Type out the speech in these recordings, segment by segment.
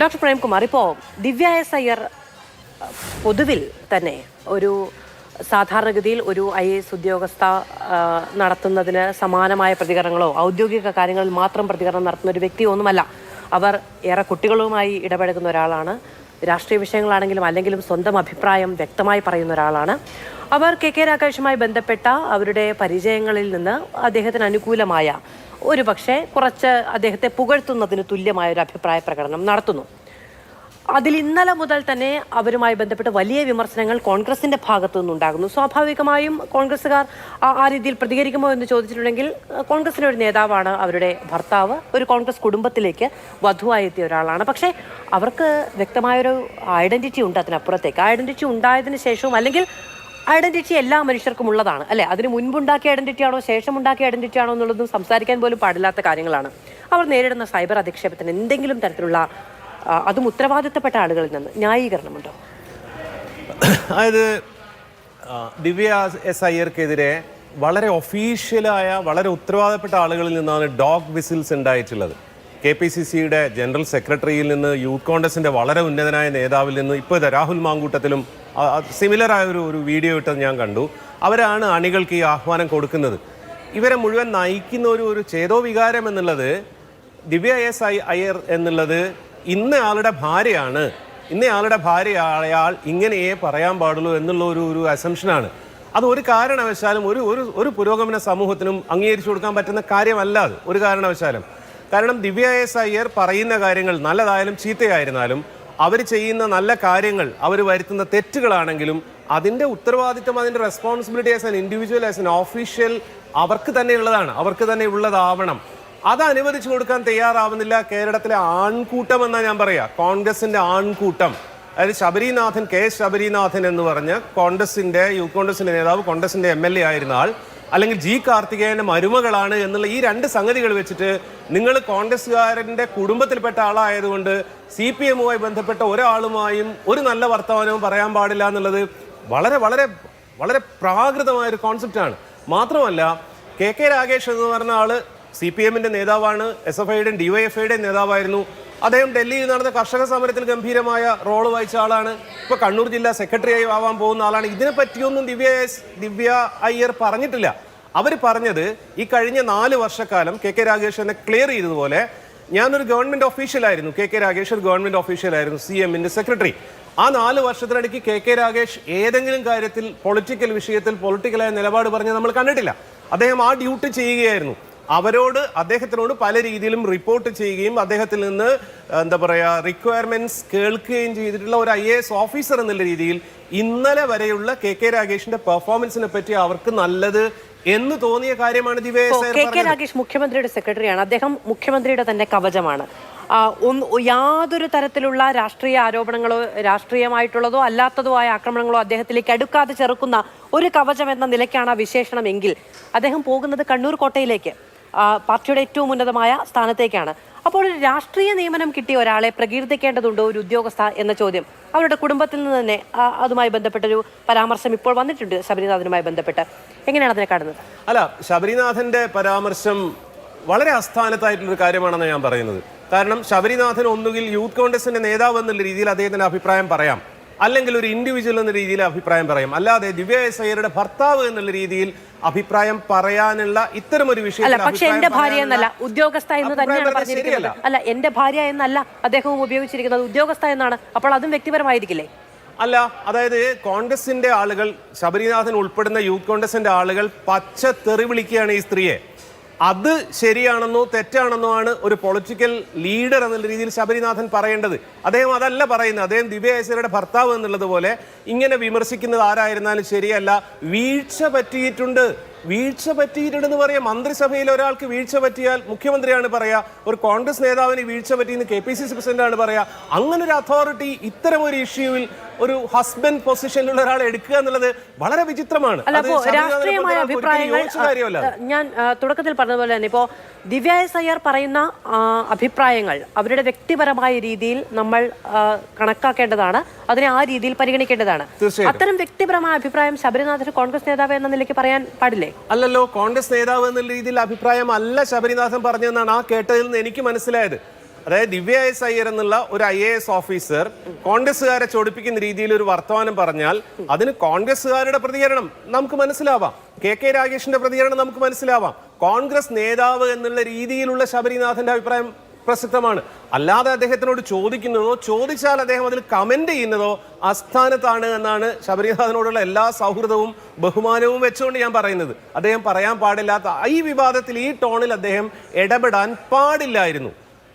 Doctor Premkumar ഇപ്പോൾ ദിവ്യ S Iyer പൊതുവിൽ തന്നെ ഒരു സാധാരണഗതിയിൽ ഒരു ഐ എ എസ് ഉദ്യോഗസ്ഥ നടത്തുന്നതിന് സമാനമായ പ്രതികരണങ്ങളോ ഔദ്യോഗിക കാര്യങ്ങളിൽ മാത്രം പ്രതികരണം നടത്തുന്ന ഒരു വ്യക്തിയൊന്നുമല്ല അവർ ഏറെ കുട്ടികളുമായി ഇടപഴകുന്ന ഒരാളാണ്. രാഷ്ട്രീയ വിഷയങ്ങളാണെങ്കിലും അല്ലെങ്കിലും സ്വന്തം അഭിപ്രായം വ്യക്തമായി പറയുന്ന ഒരാളാണ്. അവർ കെ കെ രാകേഷുമായി ബന്ധപ്പെട്ട അവരുടെ പരിചയങ്ങളിൽ നിന്ന് അദ്ദേഹത്തിന് അനുകൂലമായ ഒരു പക്ഷേ കുറച്ച് അദ്ദേഹത്തെ പുകഴ്ത്തുന്നതിന് തുല്യമായ ഒരു അഭിപ്രായ പ്രകടനം നടത്തുന്നു. അതിൽ ഇന്നലെ മുതൽ തന്നെ അവരുമായി ബന്ധപ്പെട്ട് വലിയ വിമർശനങ്ങൾ കോൺഗ്രസിന്റെ ഭാഗത്തു നിന്നുണ്ടാകുന്നു. സ്വാഭാവികമായും കോൺഗ്രസ്സുകാർ ആ രീതിയിൽ പ്രതികരിക്കുമോ എന്ന് ചോദിച്ചിട്ടുണ്ടെങ്കിൽ കോൺഗ്രസിന്റെ ഒരു നേതാവാണ് അവരുടെ ഭർത്താവ്. ഒരു കോൺഗ്രസ് കുടുംബത്തിലേക്ക് വധുവായി എത്തിയ ഒരാളാണ്. പക്ഷേ അവർക്ക് വ്യക്തമായൊരു ഐഡന്റിറ്റി ഉണ്ട് അതിനപ്പുറത്തേക്ക്. ഐഡന്റിറ്റി ഉണ്ടായതിനു ശേഷവും അല്ലെങ്കിൽ ഐഡന്റിറ്റി എല്ലാ മനുഷ്യർക്കും ഉള്ളതാണ് അല്ലെ? അതിന് മുൻപുണ്ടാക്കിയ ഐഡന്റിറ്റി ആണോ ശേഷം ഉണ്ടാക്കിയ ഐഡന്റിറ്റി ആണോ എന്നുള്ളതും സംസാരിക്കാൻ പോലും പാടില്ലാത്ത കാര്യങ്ങളാണ്. അവർ നേരിടുന്ന സൈബർ അധിക്ഷേപത്തിന് എന്തെങ്കിലും തരത്തിലുള്ള അതും ഉത്തരവാദിത്തപ്പെട്ട ആളുകളിൽ നിന്ന് ന്യായീകരണമുണ്ടോ? അതായത് ദിവ്യ എസ് അയ്യർക്കെതിരെ വളരെ ഒഫീഷ്യലായ വളരെ ഉത്തരവാദപ്പെട്ട ആളുകളിൽ നിന്നാണ് ഡോഗ് വിസിൽസ് ഉണ്ടായിട്ടുള്ളത്. കെ പി സി സിയുടെ ജനറൽ സെക്രട്ടറിയിൽ നിന്ന് യൂത്ത് കോൺഗ്രസിന്റെ വളരെ ഉന്നതനായ നേതാവിൽ നിന്ന് ഇപ്പോൾ രാഹുൽ മാങ്കൂട്ടത്തിലും സിമിലർ ആയ ഒരു ഒരു വീഡിയോ ഇട്ടത് ഞാൻ കണ്ടു. അവരാണ് അണികൾക്ക് ഈ ആഹ്വാനം കൊടുക്കുന്നത്. ഇവരെ മുഴുവൻ നയിക്കുന്ന ഒരു ഒരു ചേതോ വികാരം എന്നുള്ളത് ദിവ്യ എസ് ഐ അയ്യർ എന്നുള്ളത് ഇന്ന് ആളുടെ ഭാര്യയാണ്. ഇന്നയാളുടെ അയാൾ ഇങ്ങനെയേ പറയാൻ പാടുള്ളൂ എന്നുള്ള ഒരു ഒരു അസംഷനാണ് അത് ഒരു കാരണവശാലും ഒരു ഒരു ഒരു പുരോഗമന സമൂഹത്തിനും അംഗീകരിച്ചു കൊടുക്കാൻ പറ്റുന്ന കാര്യമല്ല അത്. ഒരു കാരണവശാലും. കാരണം ദിവ്യ എസ് അയ്യർ പറയുന്ന കാര്യങ്ങൾ നല്ലതായാലും ചീത്തയായിരുന്നാലും അവർ ചെയ്യുന്ന നല്ല കാര്യങ്ങൾ അവർ വരുത്തുന്ന തെറ്റുകളാണെങ്കിലും അതിന്റെ ഉത്തരവാദിത്വം അതിന്റെ responsibility as an individual as an official അവർക്ക് തന്നെ ഉള്ളതാണ്. അവർക്ക് തന്നെ ഉള്ളതാവണം. അത് അനുവദിച്ചു കൊടുക്കാൻ തയ്യാറാവുന്നില്ല കേരളത്തിലെ ആൺകൂട്ടം എന്നാ ഞാൻ പറയാ. കോൺഗ്രസിന്റെ ആൺകൂട്ടം. അതായത് ശബരിനാഥൻ കെ ശബരിനാഥൻ എന്ന് പറഞ്ഞ് കോൺഗ്രസിന്റെ യൂത്ത് കോൺഗ്രസിന്റെ നേതാവ് കോൺഗ്രസിന്റെ എം എൽ എ ആയിരുന്ന ആൾ അല്ലെങ്കിൽ ജി കാർത്തികേയന്റെ മരുമകളാണ് എന്നുള്ള ഈ രണ്ട് സംഗതികൾ വെച്ചിട്ട് നിങ്ങൾ കോൺഗ്രസ്സുകാരന്റെ കുടുംബത്തിൽപ്പെട്ട ആളായതുകൊണ്ട് സി പി എമ്മുമായി ബന്ധപ്പെട്ട ഒരാളുമായും ഒരു നല്ല വർത്തമാനവും പറയാൻ പാടില്ല എന്നുള്ളത് വളരെ വളരെ വളരെ പ്രാകൃതമായ ഒരു കോൺസെപ്റ്റാണ് മാത്രമല്ല കെ കെ രാഗേഷ് എന്ന് പറഞ്ഞ ആൾ സി പി എമ്മിന്റെ നേതാവാണ് എസ് എഫ് ഐയുടെയും ഡിവൈഎഫ്ഐയുടെയും നേതാവായിരുന്നു. അദ്ദേഹം ഡൽഹിയിൽ നടന്ന കർഷക സമരത്തിൽ ഗംഭീരമായ റോൾ വഹിച്ച ആളാണ്. ഇപ്പൊ കണ്ണൂർ ജില്ലാ സെക്രട്ടറി ആയി ആവാൻ പോകുന്ന ആളാണ്. ഇതിനെ പറ്റിയൊന്നും ദിവ്യ ദിവ്യ അയ്യർ പറഞ്ഞിട്ടില്ല. അവർ പറഞ്ഞത് ഈ കഴിഞ്ഞ നാല് വർഷക്കാലം കെ കെ രാഗേഷ് എന്നെ ക്ലിയർ ചെയ്തതുപോലെ ഞാനൊരു ഗവൺമെന്റ് ഓഫീഷ്യലായിരുന്നു കെ കെ രാഗേഷ് ഒരു ഗവൺമെന്റ് ഓഫീഷ്യലായിരുന്നു സി എമ്മിന്റെ സെക്രട്ടറി ആ നാല് വർഷത്തിനിടയ്ക്ക് കെ കെ രാഗേഷ് ഏതെങ്കിലും കാര്യത്തിൽ പൊളിറ്റിക്കൽ വിഷയത്തിൽ പൊളിറ്റിക്കലായ നിലപാട് പറഞ്ഞ് നമ്മൾ കണ്ടിട്ടില്ല. അദ്ദേഹം ആ ഡ്യൂട്ടി ചെയ്യുകയായിരുന്നു. അവരോട് അദ്ദേഹത്തിനോട് പല രീതിയിലും റിപ്പോർട്ട് ചെയ്യുകയും അദ്ദേഹത്തിൽ നിന്ന് എന്താ പറയുക റിക്വയർമെന്റ്സ് കേൾക്കുകയും ചെയ്തിട്ടുള്ള ഒരു ഐ ഓഫീസർ എന്നുള്ള രീതിയിൽ ഇന്നലെ വരെയുള്ള കെ കെ രാഗേഷിന്റെ പെർഫോമൻസിനെ പറ്റി അവർക്ക് നല്ലത് എന്ന് തോന്നിയ കാര്യമാണ് കെ കെ. രാഗേഷ് മുഖ്യമന്ത്രിയുടെ സെക്രട്ടറിയാണ്. അദ്ദേഹം മുഖ്യമന്ത്രിയുടെ തന്നെ കവചമാണ്. യാതൊരു തരത്തിലുള്ള രാഷ്ട്രീയ ആരോപണങ്ങളോ രാഷ്ട്രീയമായിട്ടുള്ളതോ അല്ലാത്തതോ ആയ ആക്രമണങ്ങളോ അദ്ദേഹത്തിലേക്ക് അടുക്കാതെ ചെറുക്കുന്ന ഒരു കവചം എന്ന നിലയ്ക്കാണ് ആ വിശേഷണമെങ്കിൽ. അദ്ദേഹം പോകുന്നത് കണ്ണൂർ കോട്ടയിലേക്ക്. പാർട്ടിയുടെ ഏറ്റവും ഉന്നതമായ സ്ഥാനത്തേക്കാണ്. അപ്പോൾ ഒരു രാഷ്ട്രീയ നിയമനം കിട്ടിയ ഒരാളെ പ്രകീർത്തിക്കേണ്ടതുണ്ടോ ഒരു ഉദ്യോഗസ്ഥ എന്ന ചോദ്യം. അവരുടെ കുടുംബത്തിൽ നിന്ന് തന്നെ അതുമായി ബന്ധപ്പെട്ടൊരു പരാമർശം ഇപ്പോൾ വന്നിട്ടുണ്ട് ശബരിനാഥനുമായി ബന്ധപ്പെട്ട്. എങ്ങനെയാണ് അതിനെ കാണുന്നത്? അല്ല ശബരിനാഥന്റെ പരാമർശം വളരെ അസ്ഥാനത്തായിട്ടുള്ളൊരു കാര്യമാണെന്ന് ഞാൻ പറയുന്നത്. കാരണം ശബരിനാഥൻ ഒന്നുകിൽ യൂത്ത് കോൺഗ്രസിന്റെ നേതാവ് എന്നുള്ള രീതിയിൽ അദ്ദേഹത്തിന്റെ അഭിപ്രായം പറയാം. അല്ലെങ്കിൽ ഒരു ഇൻഡിവിജ്വൽ എന്ന രീതിയിൽ അഭിപ്രായം പറയാം. അല്ലാതെ ദിവ്യ എസ് അയ്യരുടെ ഭർത്താവ് എന്നുള്ള രീതിയിൽ അഭിപ്രായം പറയാനുള്ള ഇത്തരം ഒരു അല്ല പക്ഷേ എന്റെ ഭാര്യ എന്നല്ല. ഉദ്യോഗസ്ഥ എന്ന് തന്നെയാണ് പറഞ്ഞിരിക്കുന്നത്. അല്ല എന്റെ ഭാര്യ എന്നല്ല അദ്ദേഹവും ഉപയോഗിച്ചിരിക്കുന്നത്. ഉദ്യോഗസ്ഥ എന്നാണ്. അപ്പോൾ അതും വ്യക്തിപരമായിരിക്കില്ലേ? അല്ല അതായത് കോൺഗ്രസിന്റെ ആളുകൾ ശബരിനാഥൻ ഉൾപ്പെടുന്ന യൂത്ത് കോൺഗ്രസിന്റെ ആളുകൾ പച്ച തെറി വിളിക്കുകയാണ് ഈ സ്ത്രീയെ. അത് ശരിയാണെന്നോ തെറ്റാണെന്നോ ആണ് ഒരു പൊളിറ്റിക്കൽ ലീഡർ എന്നുള്ള രീതിയിൽ ശബരിനാഥൻ പറയേണ്ടത്. അദ്ദേഹം അതല്ല പറയുന്നത്. അദ്ദേഹം ദിവ്യ ഭർത്താവ് എന്നുള്ളത് പോലെ ഇങ്ങനെ വിമർശിക്കുന്നത് ആരായിരുന്നാലും ശരിയല്ല. വീഴ്ച പറ്റിയിട്ടുണ്ട്. വീഴ്ച പറ്റിയിട്ടുണ്ടെന്ന് പറയാം മന്ത്രിസഭയിൽ ഒരാൾക്ക് വീഴ്ച പറ്റിയാൽ മുഖ്യമന്ത്രിയാണ് പറയാ. ഒരു കോൺഗ്രസ് നേതാവിന് വീഴ്ച പറ്റിയെന്ന് കെ പി സി സി പ്രസിഡന്റാണ് പറയാ. അങ്ങനെ ഒരു അതോറിറ്റി ഇത്തരം ഒരു ഇഷ്യൂവിൽ ഒരു ഹസ്ബൻഡ് പൊസിഷനിലുള്ള ഒരാളെ എടുക്കുക എന്നുള്ളത് വളരെ വിചിത്രമാണ്. രാഷ്ട്രീയമായ അഭിപ്രായങ്ങൾ ഞാൻ തുടക്കത്തിൽ പറഞ്ഞതുപോലെ തന്നെ ഇപ്പോൾ ദിവ്യ എസ് അയ്യർ പറയുന്ന അഭിപ്രായങ്ങൾ അവരുടെ വ്യക്തിപരമായ രീതിയിൽ നമ്മൾ കണക്കാക്കേണ്ടതാണ് അതിനെ ആ രീതിയിൽ പരിഗണിക്കേണ്ടതാണ്. അത്തരം വ്യക്തിപരമായ അഭിപ്രായം ശബരിനാഥന് കോൺഗ്രസ് നേതാവ് എന്ന നിലയ്ക്ക് പറയാൻ പാടില്ലേ? അല്ലല്ലോ കോൺഗ്രസ് നേതാവ് എന്നുള്ള രീതിയിൽ അഭിപ്രായം അല്ല ശബരിനാഥൻ പറഞ്ഞതെന്നാണ് ആ കേട്ടതിൽ നിന്ന് എനിക്ക് മനസ്സിലായത്. അതായത് ദിവ്യ എസ് അയ്യർ എന്നുള്ള ഒരു ഐ എ എസ് ഓഫീസർ കോൺഗ്രസ്സുകാരെ ചൊടിപ്പിക്കുന്ന രീതിയിൽ ഒരു വർത്തമാനം പറഞ്ഞാൽ അതിന് കോൺഗ്രസ്സുകാരുടെ പ്രതികരണം നമുക്ക് മനസ്സിലാവാം. കെ കെ രാഗേഷിന്റെ പ്രതികരണം നമുക്ക് മനസ്സിലാവാം. കോൺഗ്രസ് നേതാവ് എന്നുള്ള രീതിയിലുള്ള ശബരിനാഥന്റെ അഭിപ്രായം പ്രസക്തമാണ്. അല്ലാതെ അദ്ദേഹത്തിനോട് ചോദിക്കുന്നതോ ചോദിച്ചാൽ അദ്ദേഹം അതിൽ കമന്റ് ചെയ്യുന്നതോ അസ്ഥാനത്താണ് എന്നാണ് ശബരിനാഥനോടുള്ള എല്ലാ സൗഹൃദവും ബഹുമാനവും വെച്ചുകൊണ്ട് ഞാൻ പറയുന്നത്. അദ്ദേഹം പറയാൻ പാടില്ലാത്ത ഈ വിവാദത്തിൽ ഈ ടോണിൽ അദ്ദേഹം ഇടപെടാൻ പാടില്ലായിരുന്നു.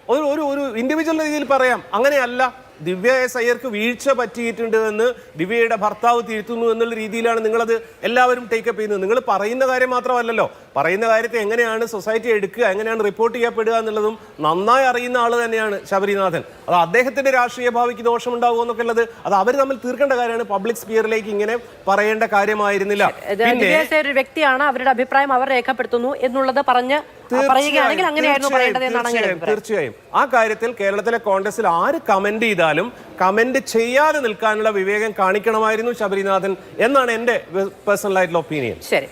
ഒരു ഒരു ഒരു ഇൻഡിവിജ്വൽ രീതിയിൽ പറയാം. അങ്ങനെയല്ല ദിവ്യ എസ് അയ്യർക്ക് വീഴ്ച പറ്റിയിട്ടുണ്ട് എന്ന് ദിവ്യയുടെ ഭർത്താവ് തിരുത്തുന്നു എന്നുള്ള രീതിയിലാണ് നിങ്ങളത് എല്ലാവരും ടേക്കപ്പ് ചെയ്യുന്നത്. നിങ്ങൾ പറയുന്ന കാര്യം മാത്രമല്ലല്ലോ. പറയുന്ന കാര്യത്തെ എങ്ങനെയാണ് സൊസൈറ്റി എടുക്കുക എങ്ങനെയാണ് റിപ്പോർട്ട് ചെയ്യപ്പെടുക എന്നുള്ളതും നന്നായി അറിയുന്ന ആൾ തന്നെയാണ് ശബരിനാഥൻ. അത് അദ്ദേഹത്തിന്റെ രാഷ്ട്രീയ ഭാവിക്ക് ദോഷമുണ്ടാകുമോ എന്നൊക്കെ ഉള്ളത് അത് അവർ തമ്മിൽ തീർക്കേണ്ട കാര്യമാണ്. പബ്ലിക് സ്പിയറിലേക്ക് ഇങ്ങനെ പറയേണ്ട കാര്യമായിരുന്നില്ല. വ്യക്തിയാണ് അവരുടെ അഭിപ്രായം അവർ രേഖപ്പെടുത്തുന്നു എന്നുള്ളത് പറഞ്ഞ് പറയുകയാണെങ്കിൽ അങ്ങനെയായിരുന്നു പറയേണ്ടത് എന്നാണ് തീർച്ചയായും ആ കാര്യത്തിൽ കേരളത്തിലെ കോൺഗ്രസിൽ ആര് കമന്റ് ചെയ്താലും കമന്റ് ചെയ്യാതെ നിൽക്കാനുള്ള വിവേകം കാണിക്കണമായിരുന്നു ശബരിനാഥൻ എന്നാണ് എന്റെ പേഴ്സണൽ ആയിട്ടുള്ള ഒപ്പീനിയൻ ശരി.